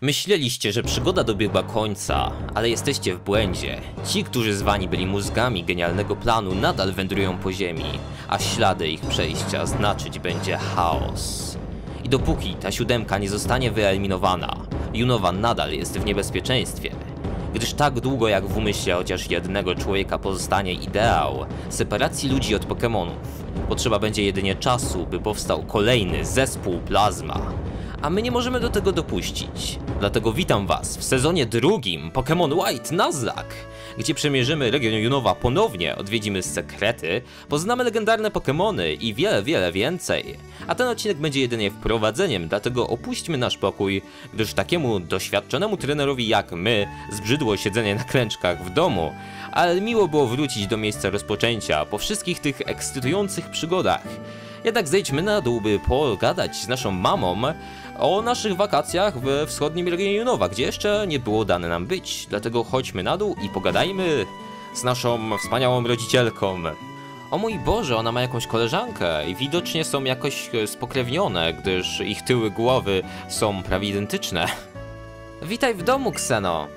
Myśleliście, że przygoda dobiegła końca, ale jesteście w błędzie. Ci, którzy zwani byli mózgami genialnego planu, nadal wędrują po ziemi, a ślady ich przejścia znaczyć będzie chaos. I dopóki ta siódemka nie zostanie wyeliminowana, Junowa nadal jest w niebezpieczeństwie. Gdyż tak długo jak w umyśle chociaż jednego człowieka pozostanie ideał separacji ludzi od Pokémonów, potrzeba będzie jedynie czasu, by powstał kolejny zespół plazma. A my nie możemy do tego dopuścić. Dlatego witam Was w sezonie drugim Pokémon White Nuzlocke, gdzie przemierzymy region Junowa ponownie, odwiedzimy sekrety, poznamy legendarne Pokémony i wiele, wiele więcej. A ten odcinek będzie jedynie wprowadzeniem, dlatego opuśćmy nasz pokój, gdyż takiemu doświadczonemu trenerowi jak my zbrzydło siedzenie na klęczkach w domu, ale miło było wrócić do miejsca rozpoczęcia po wszystkich tych ekscytujących przygodach. Jednak zejdźmy na dół, by pogadać z naszą mamą o naszych wakacjach we wschodnim regionie Junowa, gdzie jeszcze nie było dane nam być. Dlatego chodźmy na dół i pogadajmy z naszą wspaniałą rodzicielką. O mój Boże, ona ma jakąś koleżankę i widocznie są jakoś e, spokrewnione, gdyż ich tyły głowy są prawie identyczne. Witaj w domu, Kseno.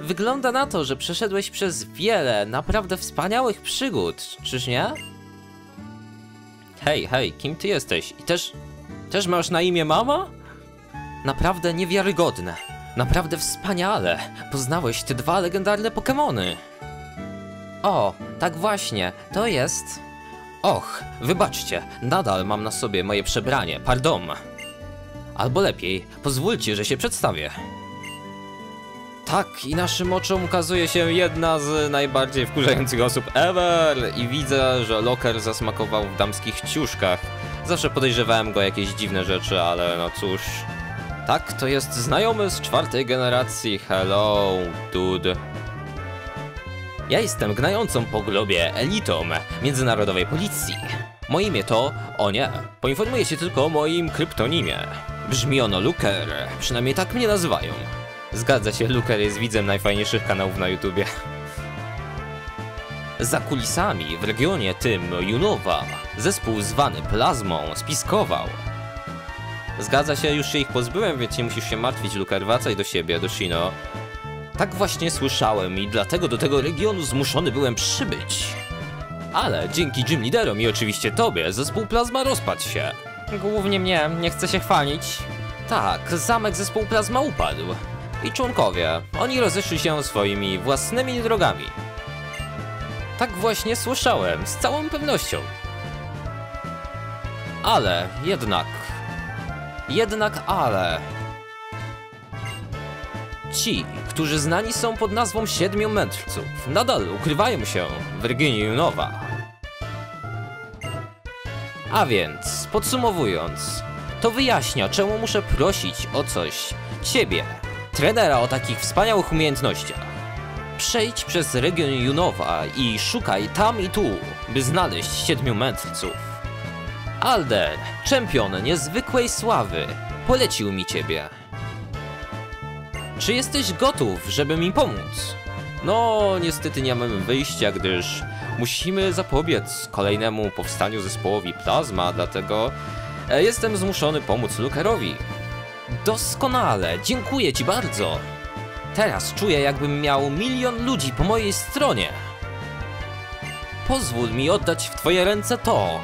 Wygląda na to, że przeszedłeś przez wiele naprawdę wspaniałych przygód, czyż nie? Hej, hej, kim ty jesteś? I też... też masz na imię mama? Naprawdę niewiarygodne. Naprawdę wspaniale. Poznałeś te dwa legendarne Pokémony. O, tak właśnie, to jest... Och, wybaczcie, nadal mam na sobie moje przebranie, pardon. Albo lepiej, pozwólcie, że się przedstawię. Tak, i naszym oczom ukazuje się jedna z najbardziej wkurzających osób ever i widzę, że Locker zasmakował w damskich ciuszkach. Zawsze podejrzewałem go jakieś dziwne rzeczy, ale no cóż... Tak, to jest znajomy z czwartej generacji, hello, dude. Ja jestem gnającą po globie elitą międzynarodowej policji. Moje imię to... O nie, poinformuję się tylko o moim kryptonimie. Brzmi ono Luker, przynajmniej tak mnie nazywają. Zgadza się, Luker jest widzem najfajniejszych kanałów na YouTubie. Za kulisami w regionie tym Junowa zespół zwany Plazmą spiskował. Zgadza się, już się ich pozbyłem, więc nie musisz się martwić, Luker, wracaj do siebie, do Shino. Tak właśnie słyszałem i dlatego do tego regionu zmuszony byłem przybyć. Ale dzięki gym liderom i oczywiście tobie zespół Plazma rozpadł się. Głównie mnie, nie chcę się chwalić. Tak, zamek zespół Plazma upadł. I członkowie, oni rozeszli się swoimi własnymi drogami. Tak właśnie słyszałem, z całą pewnością. Ale jednak... Jednak ale... Ci, którzy znani są pod nazwą Siedmiu Mędrców, nadal ukrywają się w regionie Junowa. A więc, podsumowując, to wyjaśnia, czemu muszę prosić o coś ciebie, trenera o takich wspaniałych umiejętnościach. Przejdź przez region Junowa i szukaj tam i tu, by znaleźć siedmiu mędrców. Alder, czempion niezwykłej sławy, polecił mi ciebie. Czy jesteś gotów, żeby mi pomóc? No, niestety nie mamy wyjścia, gdyż musimy zapobiec kolejnemu powstaniu zespołowi Plazma, dlatego e, jestem zmuszony pomóc Lukerowi. Doskonale, dziękuję ci bardzo. Teraz czuję, jakbym miał milion ludzi po mojej stronie. Pozwól mi oddać w twoje ręce to.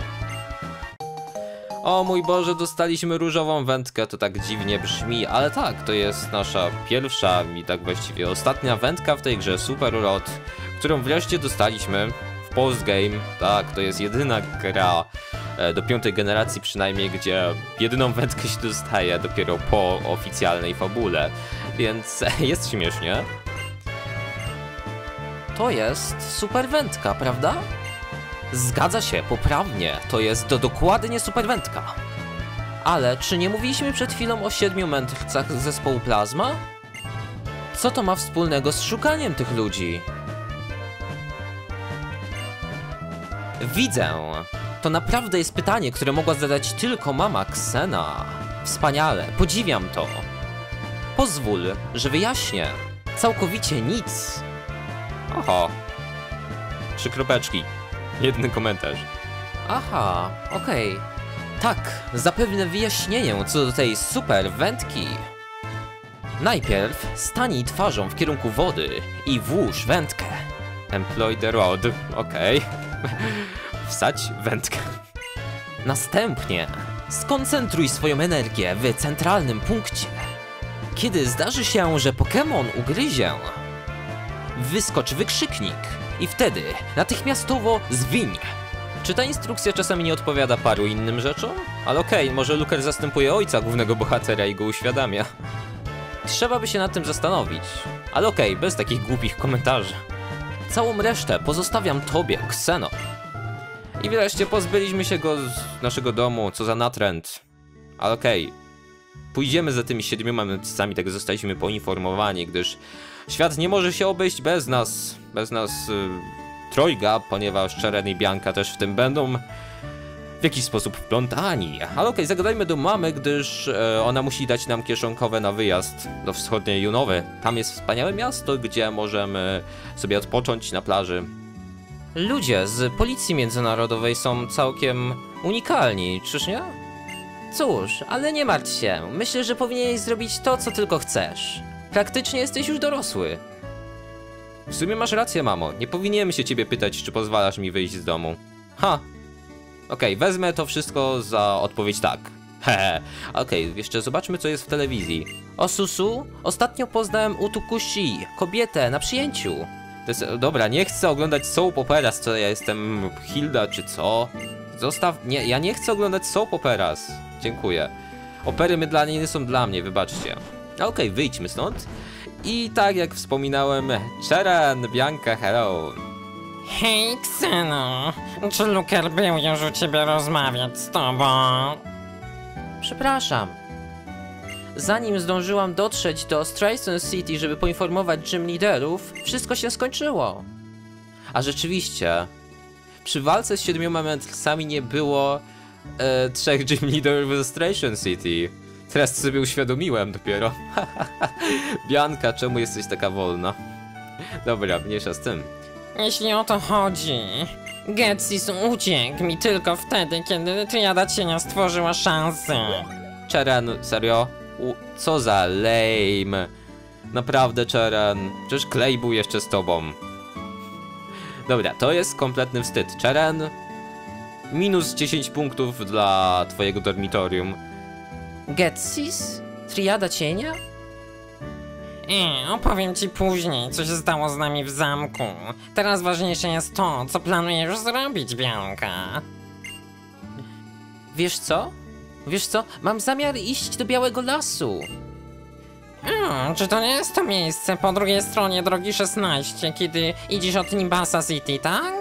O mój Boże, dostaliśmy różową wędkę, to tak dziwnie brzmi, ale tak, to jest nasza pierwsza i tak właściwie ostatnia wędka w tej grze Super Rod, którą wreszcie dostaliśmy w postgame. Tak, to jest jedyna gra e, do piątej generacji przynajmniej, gdzie jedyną wędkę się dostaje dopiero po oficjalnej fabule, więc jest śmiesznie. To jest super wędka, prawda? Zgadza się, poprawnie, to jest do dokładnie super wędka. Ale czy nie mówiliśmy przed chwilą o siedmiu mędrcach zespołu Plazma? Co to ma wspólnego z szukaniem tych ludzi? Widzę. To naprawdę jest pytanie, które mogła zadać tylko mama Ksena. Wspaniale, podziwiam to. Pozwól, że wyjaśnię. Całkowicie nic. Oho. Trzy kropeczki. Jeden komentarz. Aha, okej. Tak, zapewne wyjaśnienie co do tej super wędki. Najpierw stanij twarzą w kierunku wody i włóż wędkę. Employ the rod, okej. Wsadź wędkę. Następnie skoncentruj swoją energię w centralnym punkcie. Kiedy zdarzy się, że Pokémon ugryzie, wyskocz wykrzyknik i wtedy natychmiastowo zwiń. Czy ta instrukcja czasami nie odpowiada paru innym rzeczom? Ale okej, może Luker zastępuje ojca głównego bohatera i go uświadamia. Trzeba by się nad tym zastanowić. Ale okej, bez takich głupich komentarzy. Całą resztę pozostawiam tobie, Kseno. I wreszcie pozbyliśmy się go z naszego domu, co za natręt. Ale okej, pójdziemy za tymi siedmioma mędrcami, tak zostaliśmy poinformowani, gdyż świat nie może się obejść bez nas, bez nas y, trojga, ponieważ Czeren i Bianka też w tym będą w jakiś sposób wplątani. Ale okej, zagadajmy do mamy, gdyż e, ona musi dać nam kieszonkowe na wyjazd do wschodniej Junowy. Tam jest wspaniałe miasto, gdzie możemy sobie odpocząć na plaży. Ludzie z Policji Międzynarodowej są całkiem unikalni, czyż nie? Cóż, ale nie martw się. Myślę, że powinieneś zrobić to, co tylko chcesz. Praktycznie jesteś już dorosły. W sumie masz rację, mamo. Nie powinienem się ciebie pytać, czy pozwalasz mi wyjść z domu. Ha. Okej, wezmę to wszystko za odpowiedź tak. Hehe. Okej, jeszcze zobaczmy, co jest w telewizji. O Susu, ostatnio poznałem Utukushi, kobietę na przyjęciu. Jest, dobra, nie chcę oglądać soap operas, co ja jestem Hilda czy co. Zostaw, nie, ja nie chcę oglądać soap operas. Dziękuję. Opery mydlane nie są dla mnie, wybaczcie. Okej, wyjdźmy stąd. I tak jak wspominałem, Czeren, Bianka, hello. Hej, Kseno! Czy Luker był już u ciebie rozmawiać z tobą? Przepraszam. Zanim zdążyłam dotrzeć do Strayson City, żeby poinformować gym liderów, wszystko się skończyło. A rzeczywiście, przy walce z siedmioma mędrcami nie było e, trzech gym liderów ze Stration City. Teraz sobie uświadomiłem dopiero. Bianka, czemu jesteś taka wolna? Dobra, mniejsza z tym. Jeśli o to chodzi, Getsis uciekł mi tylko wtedy, kiedy Triada Cienia stworzyła szansę. Czeren, serio? U, co za lame. Naprawdę, Czeren. Przecież Clay był jeszcze z tobą. Dobra, to jest kompletny wstyd. Czeren, minus 10 punktów dla twojego dormitorium. Getsis? Triada cienia? E, opowiem ci później, co się stało z nami w zamku. Teraz ważniejsze jest to, co planujesz zrobić, Bianka. Wiesz co? Wiesz co? Mam zamiar iść do Białego Lasu. Hmm, czy to nie jest to miejsce po drugiej stronie drogi 16, kiedy idziesz od Nimbasa City, tak?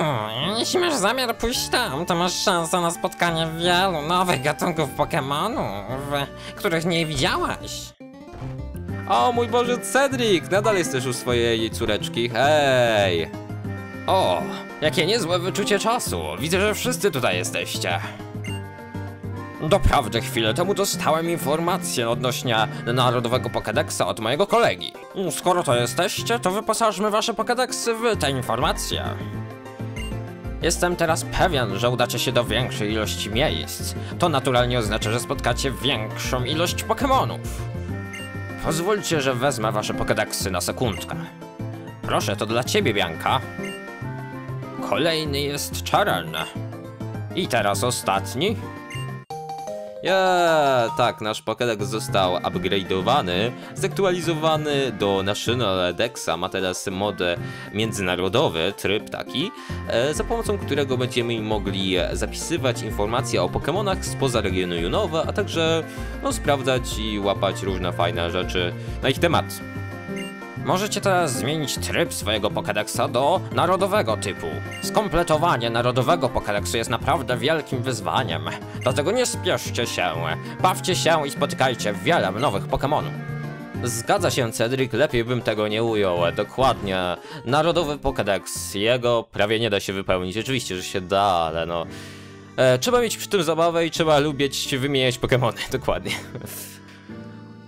Hmm, jeśli masz zamiar pójść tam, to masz szansę na spotkanie wielu nowych gatunków Pokemonów, których nie widziałaś. O mój Boże, Cedric! Nadal jesteś u swojej córeczki, hej! O, jakie niezłe wyczucie czasu. Widzę, że wszyscy tutaj jesteście. Doprawdy chwilę temu dostałem informację odnośnie Narodowego Pokédexa od mojego kolegi. Skoro to jesteście, to wyposażmy wasze Pokédexy w te informacje. Jestem teraz pewien, że udacie się do większej ilości miejsc. To naturalnie oznacza, że spotkacie większą ilość Pokémonów. Pozwólcie, że wezmę wasze Pokédexy na sekundkę. Proszę, to dla ciebie, Bianka. Kolejny jest Czaren. I teraz ostatni. Ja, tak, nasz Pokédex został upgrade'owany, zaktualizowany do National Dexa, ma teraz mod międzynarodowy, tryb taki, e, za pomocą którego będziemy mogli zapisywać informacje o Pokémonach spoza regionu Junowa, a także no, sprawdzać i łapać różne fajne rzeczy na ich temat. Możecie teraz zmienić tryb swojego Pokédexa do narodowego typu. Skompletowanie narodowego Pokédexu jest naprawdę wielkim wyzwaniem. Dlatego nie spieszcie się, bawcie się i spotykajcie wiele nowych Pokémonów. Zgadza się, Cedric, lepiej bym tego nie ujął. Dokładnie. Narodowy Pokédex, jego prawie nie da się wypełnić. Oczywiście, że się da, ale no... E, trzeba mieć przy tym zabawę i trzeba lubić wymieniać Pokémony, dokładnie.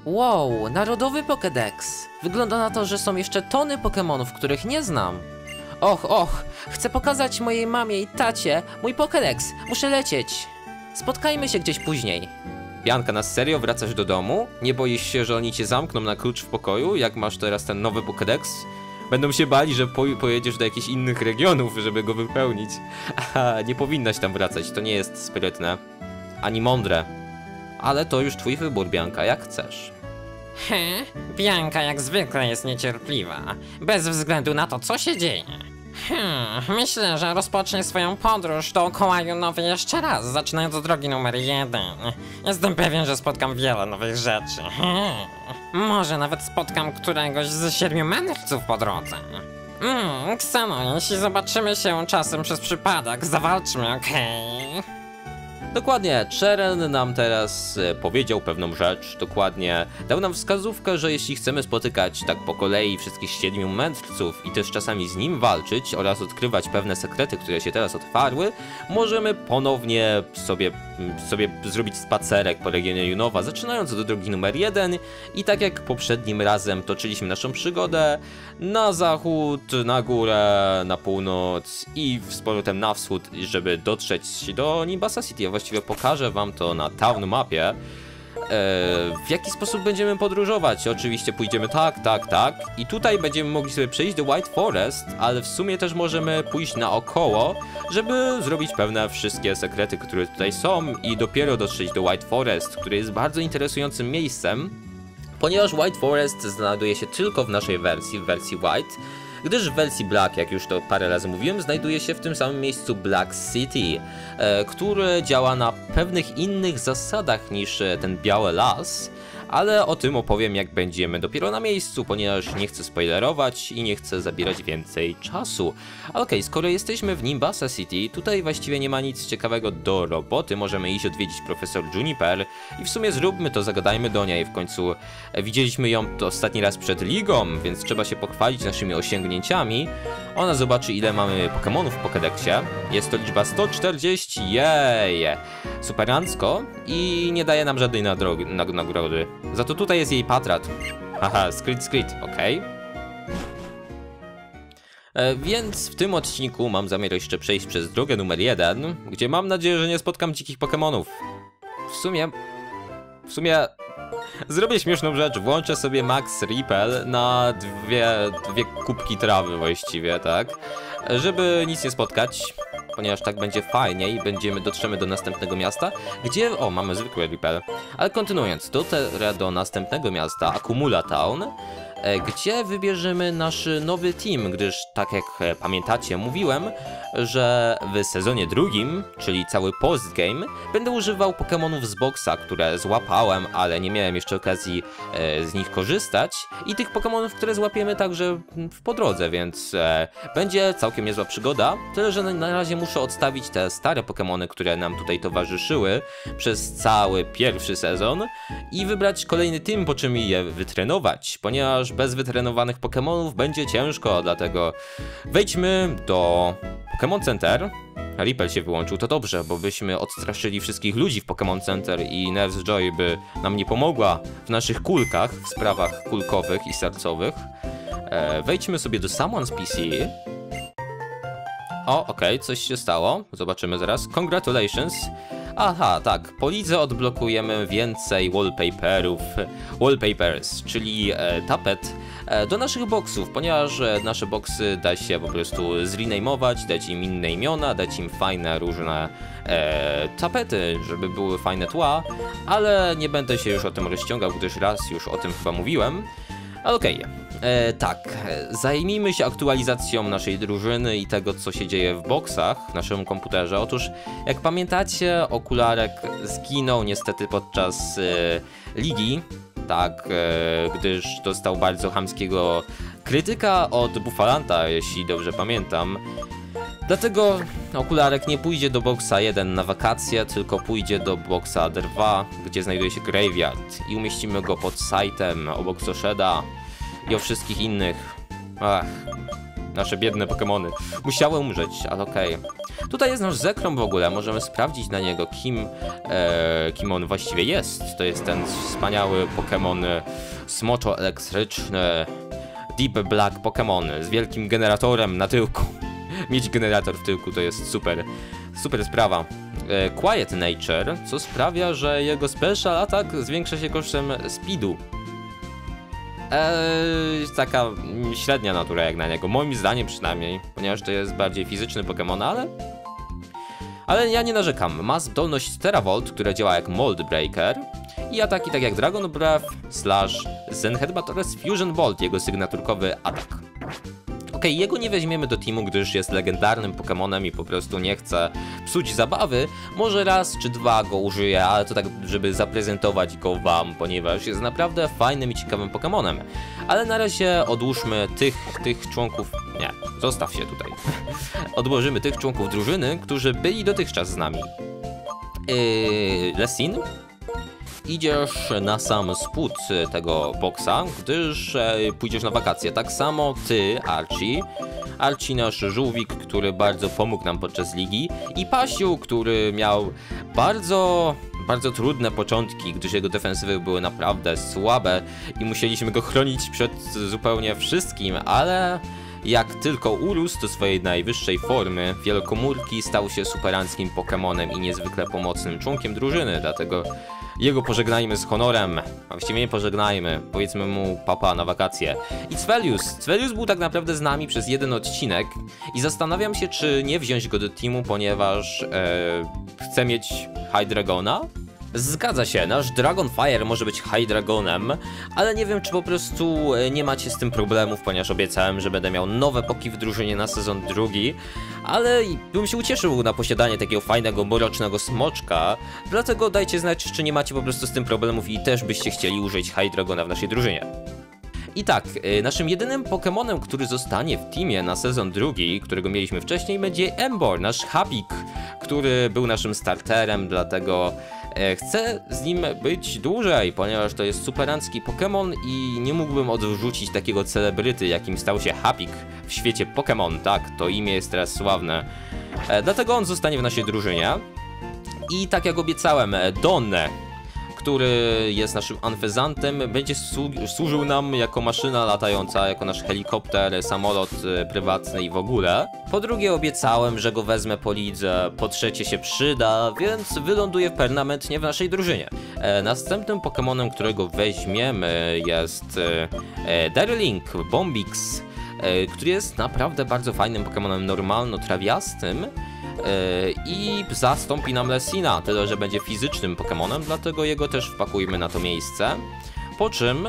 Wow, narodowy Pokédex. Wygląda na to, że są jeszcze tony Pokémonów, których nie znam. Och, och, chcę pokazać mojej mamie i tacie mój Pokédex. Muszę lecieć. Spotkajmy się gdzieś później. Bianka, na serio wracasz do domu? Nie boisz się, że oni cię zamkną na klucz w pokoju, jak masz teraz ten nowy Pokédex? Będą się bali, że po pojedziesz do jakichś innych regionów, żeby go wypełnić. Aha, nie powinnaś tam wracać, to nie jest sprytne. Ani mądre. Ale to już twój wybór, Bianka, jak chcesz. He? Bianka jak zwykle jest niecierpliwa, bez względu na to, co się dzieje. Hmm, myślę, że rozpocznie swoją podróż dookoła Junowy jeszcze raz, zaczynając od drogi numer jeden. Jestem pewien, że spotkam wiele nowych rzeczy. Hmm. Może nawet spotkam któregoś z siedmiu mędrców po drodze. Hmm, Ksano, jeśli zobaczymy się czasem przez przypadek, zawalczmy, okej? Dokładnie, Cheren nam teraz e, powiedział pewną rzecz, dokładnie dał nam wskazówkę, że jeśli chcemy spotykać tak po kolei wszystkich siedmiu mędrców i też czasami z nim walczyć oraz odkrywać pewne sekrety, które się teraz otwarły, możemy ponownie sobie, sobie zrobić spacerek po regionie Junowa, zaczynając od drogi numer jeden i tak jak poprzednim razem toczyliśmy naszą przygodę na zachód, na górę, na północ i z powrotem na wschód, żeby dotrzeć do Nimbasa City. Właściwie pokażę wam to na town mapie. E, w jaki sposób będziemy podróżować? Oczywiście pójdziemy tak, tak, tak. I tutaj będziemy mogli sobie przejść do White Forest, ale w sumie też możemy pójść naokoło, żeby zrobić pewne wszystkie sekrety, które tutaj są i dopiero dotrzeć do White Forest, który jest bardzo interesującym miejscem, ponieważ White Forest znajduje się tylko w naszej wersji, w wersji White, gdyż w wersji Black, jak już to parę razy mówiłem, znajduje się w tym samym miejscu Black City, e, który działa na pewnych innych zasadach niż e, ten biały las, ale o tym opowiem jak będziemy dopiero na miejscu, ponieważ nie chcę spoilerować i nie chcę zabierać więcej czasu. Ale okej, skoro jesteśmy w Nimbasa City, tutaj właściwie nie ma nic ciekawego do roboty, możemy iść odwiedzić profesor Juniper i w sumie zróbmy to, zagadajmy do niej, w końcu widzieliśmy ją to ostatni raz przed ligą, więc trzeba się pochwalić naszymi osiągnięciami. Ona zobaczy ile mamy Pokémonów w Pokédexie, jest to liczba 140, jej! Superancko i nie daje nam żadnej nagrody. Za to tutaj jest jej patrat. Haha, skryt, skryt, okej. E, Więc w tym odcinku mam zamiar jeszcze przejść przez drogę numer jeden, gdzie mam nadzieję, że nie spotkam dzikich Pokemonów. W sumie... W sumie... Zrobię śmieszną rzecz, włączę sobie Max Ripel na dwie, dwie kubki trawy właściwie, tak? Żeby nic nie spotkać, ponieważ tak będzie fajniej, będziemy, dotrzemy do następnego miasta, gdzie, o, mamy zwykły Ripel. Ale kontynuując, dotrę do następnego miasta, Akumula Town, gdzie wybierzemy nasz nowy team, gdyż tak jak e, pamiętacie, mówiłem, że w sezonie drugim, czyli cały postgame, będę używał Pokémonów z boxa, które złapałem, ale nie miałem jeszcze okazji e, z nich korzystać. I tych Pokémonów, które złapiemy także w po drodze, więc e, będzie całkiem niezła przygoda, tyle że na, na razie muszę odstawić te stare Pokémony, które nam tutaj towarzyszyły przez cały pierwszy sezon i wybrać kolejny team, po czym je wytrenować, ponieważ bez wytrenowanych Pokémonów będzie ciężko, dlatego wejdźmy do Pokémon Center. Ripel się wyłączył, to dobrze, bo byśmy odstraszyli wszystkich ludzi w Pokémon Center i Nerves Joy by nam nie pomogła w naszych kulkach, w sprawach kulkowych i sercowych. E, wejdźmy sobie do Someone's PC. O, okej, coś się stało. Zobaczymy zaraz. Congratulations. Aha, tak, po lidze odblokujemy więcej wallpaperów, wallpapers, czyli e, tapet e, do naszych boksów, ponieważ e, nasze boksy da się po prostu zrenamować, dać im inne imiona, dać im fajne różne e, tapety, żeby były fajne tła, ale nie będę się już o tym rozciągał, gdyż raz już o tym chyba mówiłem. Okej, e, tak, zajmijmy się aktualizacją naszej drużyny i tego, co się dzieje w boksach w naszym komputerze. Otóż, jak pamiętacie, okularek zginął niestety podczas e, ligi, tak, e, gdyż dostał bardzo chamskiego krytyka od Bufalanta, jeśli dobrze pamiętam. Dlatego okularek nie pójdzie do boksa 1 na wakacje, tylko pójdzie do boksa 2, gdzie znajduje się Graveyard i umieścimy go pod sajtem obok Sosheda i o wszystkich innych. Ach, nasze biedne Pokémony. Musiały umrzeć, ale okej. Tutaj jest nasz Zekrom w ogóle, możemy sprawdzić na niego, kim, e, kim on właściwie jest. To jest ten wspaniały Pokémon e, smoczo elektryczny, Deep Black Pokémon z wielkim generatorem na tyłku. Mieć generator w tyłku to jest super, super sprawa. e, Quiet Nature, co sprawia, że jego special attack zwiększa się kosztem speedu. Eee, taka średnia natura jak na niego, moim zdaniem przynajmniej, ponieważ to jest bardziej fizyczny Pokémon, ale... Ale ja nie narzekam, ma zdolność Teravolt, która działa jak Mold Breaker i ataki tak jak Dragon Breath, Slash, Zen Headbutt oraz Fusion Bolt, jego sygnaturkowy atak. Okej, jego nie weźmiemy do teamu, gdyż jest legendarnym Pokémonem i po prostu nie chce psuć zabawy. Może raz czy dwa go użyję, ale to tak, żeby zaprezentować go wam, ponieważ jest naprawdę fajnym i ciekawym Pokémonem. Ale na razie odłóżmy tych, tych członków... Nie, zostaw się tutaj. Odłożymy tych członków drużyny, którzy byli dotychczas z nami. Yy, Lesin, idziesz na sam spód tego boksa, gdyż e, pójdziesz na wakacje. Tak samo ty, Archie. Archie nasz żółwik, który bardzo pomógł nam podczas ligi i Pasiu, który miał bardzo bardzo trudne początki, gdyż jego defensywy były naprawdę słabe i musieliśmy go chronić przed zupełnie wszystkim, ale jak tylko urósł do swojej najwyższej formy, Wielokomórki stał się superanckim Pokemonem i niezwykle pomocnym członkiem drużyny, dlatego jego pożegnajmy z honorem, a właściwie nie pożegnajmy, powiedzmy mu papa na wakacje. I Cvelius. Cvelius był tak naprawdę z nami przez jeden odcinek i zastanawiam się, czy nie wziąć go do teamu, ponieważ e, chcę mieć High Dragona, Zgadza się, nasz Dragonfire może być High Dragonem, ale nie wiem czy po prostu e, nie macie z tym problemów, ponieważ obiecałem, że będę miał nowe poki w drużynie na sezon drugi, ale bym się ucieszył na posiadanie takiego fajnego, mrocznego smoczka, dlatego dajcie znać, czy nie macie po prostu z tym problemów i też byście chcieli użyć High Dragona w naszej drużynie. I tak, e, naszym jedynym Pokemonem, który zostanie w teamie na sezon drugi, którego mieliśmy wcześniej, będzie Embor, nasz Hapik, który był naszym starterem, dlatego chcę z nim być dłużej, ponieważ to jest superancki Pokémon i nie mógłbym odrzucić takiego celebryty, jakim stał się Hapik w świecie Pokémon. Tak, to imię jest teraz sławne. E, dlatego on zostanie w naszej drużynie. I tak jak obiecałem, Don który jest naszym anfezantem, będzie służył nam jako maszyna latająca, jako nasz helikopter, samolot e, prywatny i w ogóle. Po drugie obiecałem, że go wezmę po lidze, po trzecie się przyda, więc wyląduje permanentnie w naszej drużynie. E, następnym Pokémonem, którego weźmiemy jest e, e Darling Bombix, e, który jest naprawdę bardzo fajnym Pokémonem normalno-trawiastym, i zastąpi nam Lessina, tyle że będzie fizycznym Pokémonem, dlatego jego też wpakujmy na to miejsce. Po czym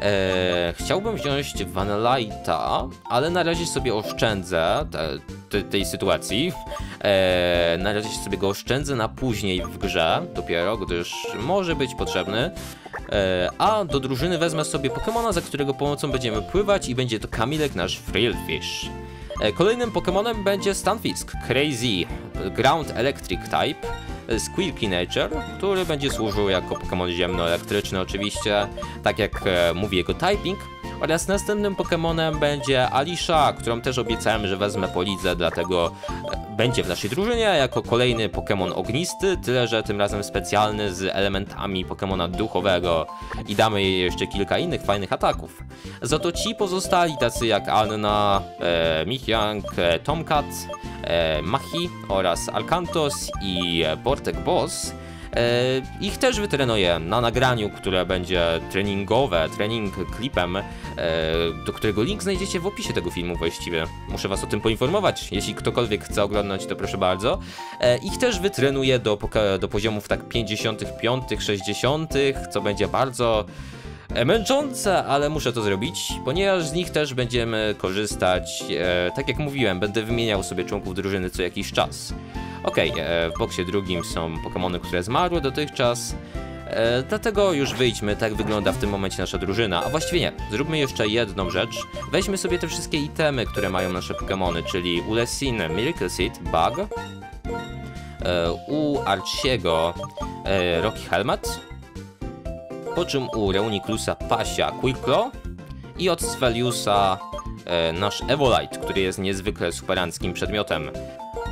e, chciałbym wziąć Vanillite'a, ale na razie sobie oszczędzę te, te, tej sytuacji. E, na razie sobie go oszczędzę na później w grze, dopiero, gdyż może być potrzebny. E, a do drużyny wezmę sobie Pokémona, za którego pomocą będziemy pływać i będzie to Kamilek, nasz Frillfish. E, kolejnym Pokémonem będzie Stunfisk Crazy Ground Electric Type Squeaky Nature, który będzie służył jako Pokémon ziemno-elektryczny oczywiście, tak jak e, mówi jego typing. Oraz następnym Pokémonem będzie Alisha, którą też obiecałem, że wezmę po lidze, dlatego e, będzie w naszej drużynie jako kolejny Pokémon ognisty, tyle że tym razem specjalny z elementami Pokémona duchowego i damy jej jeszcze kilka innych fajnych ataków. Za to ci pozostali, tacy jak Anna, e, Michiang, e, Tomcat, e, Machi oraz Alcantos i Bortek Boss, E, ich też wytrenuję na nagraniu, które będzie treningowe, trening klipem, e, do którego link znajdziecie w opisie tego filmu właściwie. Muszę was o tym poinformować. Jeśli ktokolwiek chce oglądać, to proszę bardzo. E, ich też wytrenuję do, do poziomów tak 55, 60, co będzie bardzo męczące, ale muszę to zrobić, ponieważ z nich też będziemy korzystać. E, tak jak mówiłem, będę wymieniał sobie członków drużyny co jakiś czas. Okej, okay, e, w boksie drugim są Pokémony, które zmarły dotychczas. E, dlatego już wyjdźmy, tak wygląda w tym momencie nasza drużyna. A właściwie nie, zróbmy jeszcze jedną rzecz. Weźmy sobie te wszystkie itemy, które mają nasze Pokémony, czyli u Lessin Miracle Seed, Bug, e, u Archiego e, Rocky Helmet, po czym u Reuniclusa Pasia Quickclaw i od Sveliusa e, nasz Evolite, który jest niezwykle superanckim przedmiotem.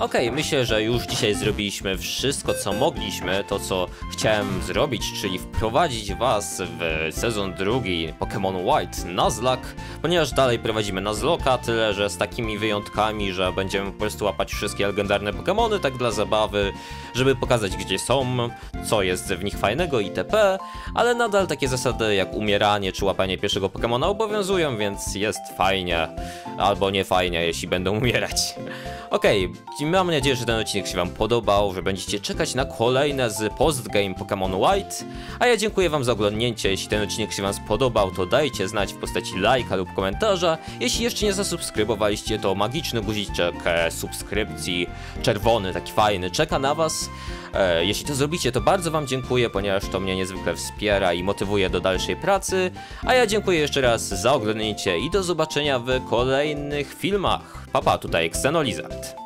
Okej, myślę, że już dzisiaj zrobiliśmy wszystko, co mogliśmy, to co chciałem zrobić, czyli wprowadzić was w sezon drugi Pokémon White Nuzlocke, ponieważ dalej prowadzimy Nuzlocka, tyle że z takimi wyjątkami, że będziemy po prostu łapać wszystkie legendarne Pokémony, tak dla zabawy, żeby pokazać gdzie są, co jest w nich fajnego itp., ale nadal takie zasady jak umieranie czy łapanie pierwszego Pokémona obowiązują, więc jest fajnie, albo nie fajnie, jeśli będą umierać. Okej, mam nadzieję, że ten odcinek się wam podobał, że będziecie czekać na kolejne z postgame Pokémon White, a ja dziękuję wam za oglądnięcie, jeśli ten odcinek się wam spodobał, to dajcie znać w postaci lajka lub komentarza, jeśli jeszcze nie zasubskrybowaliście, to magiczny guziczek e, subskrypcji, czerwony, taki fajny, czeka na was. E, jeśli to zrobicie, to bardzo wam dziękuję, ponieważ to mnie niezwykle wspiera i motywuje do dalszej pracy, a ja dziękuję jeszcze raz za oglądnięcie i do zobaczenia w kolejnych filmach. Papa, tutaj Xenolizard.